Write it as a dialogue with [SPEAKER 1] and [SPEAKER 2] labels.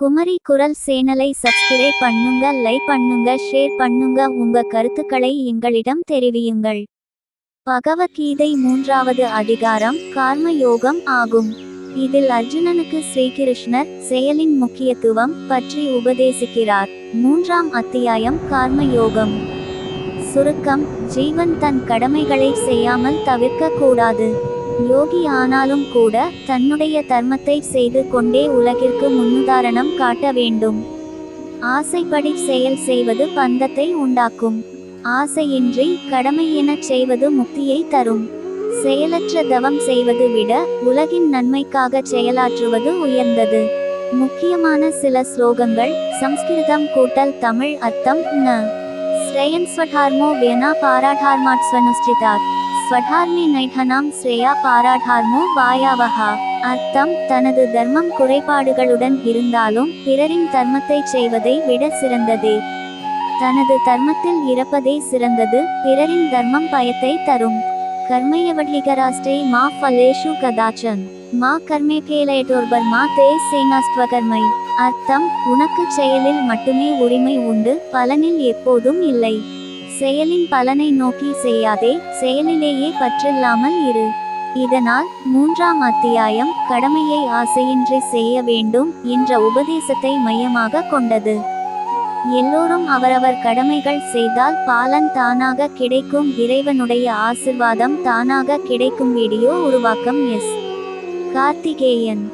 [SPEAKER 1] குமரி குரல் சேனலை சப்ஸ்கிரைப் பண்ணுங்க லைக் பண்ணுங்க ஷேர் பண்ணுங்க. உங்க கருத்துக்களை எங்களிடம் தெரிவியுங்கள். பகவத்கீதை மூன்றாவது அதிகாரம் கார்ம யோகம் ஆகும். இதில் அர்ஜுனனுக்கு ஸ்ரீகிருஷ்ணர் செயலின் முக்கியத்துவம் பற்றி உபதேசிக்கிறார். மூன்றாம் அத்தியாயம் கார்ம யோகம் சுருக்கம் ஜீவன் தன் கடமைகளை செய்யாமல் தவிர்க்க கூடாது. யோகி ஆனாலும் கூட தன்னுடைய தர்மத்தை செய்து கொண்டே உலகிற்கு முன்னுதாரணம் காட்ட வேண்டும். ஆசைப்படி செயல் செய்வது பந்தத்தை உண்டாக்கும். ஆசையின்றி கடமை எனச் செய்வது முக்தியை தரும். செயலற்ற தவம் செய்வது விட உலகின் நன்மைக்காக செயலாற்றுவது உயர்ந்தது. முக்கியமான சில ஸ்லோகங்கள் சம்ஸ்கிருதம் கூட்டல் தமிழ் அர்த்தம் ந. ஸ்ரேயன் ஸ்வடார்மோ வேனா ஸ்வனுஷ்டிதார் ஸ்வனுஷ்டிதார் ஸ்வடார்மி ஸ்ரேயா பாராட்டார்மோ வாயாவஹா. அர்த்தம் தனது தர்மம் குறைபாடுகளுடன் இருந்தாலும் பிறரின் தர்மத்தை செய்வதை விட சிறந்ததே. தனது தர்மத்தில் இறப்பதே சிறந்தது பிறரின் தர்மம் பயத்தை தரும். கர்மயவட்லிகராஸ்டே மா ஃபலேஷு கதாச்சன். மா கர்மே கேலயட்டோர்பர் மா தே சேனாஸ்துவகர்மை. அர்த்தம் உனக்கு செயலில் மட்டுமே உரிமை உண்டு பலனில் எப்போதும் இல்லை. செயலின் பலனை நோக்கி செய்யாதே செயலிலேயே பற்றில்லாமல் இரு. இதனால் மூன்றாம் அத்தியாயம் கடமையை ஆசையின்றி செய்ய வேண்டும் என்ற உபதேசத்தை மையமாக கொண்டது. எல்லோரும் அவரவர் கடமைகள் செய்தால் பாலன் தானாக கிடைக்கும் இறைவனுடைய ஆசிர்வாதம் தானாக கிடைக்கும் வீடியோ உருவாக்கம் எஸ். கார்த்திகேயன்.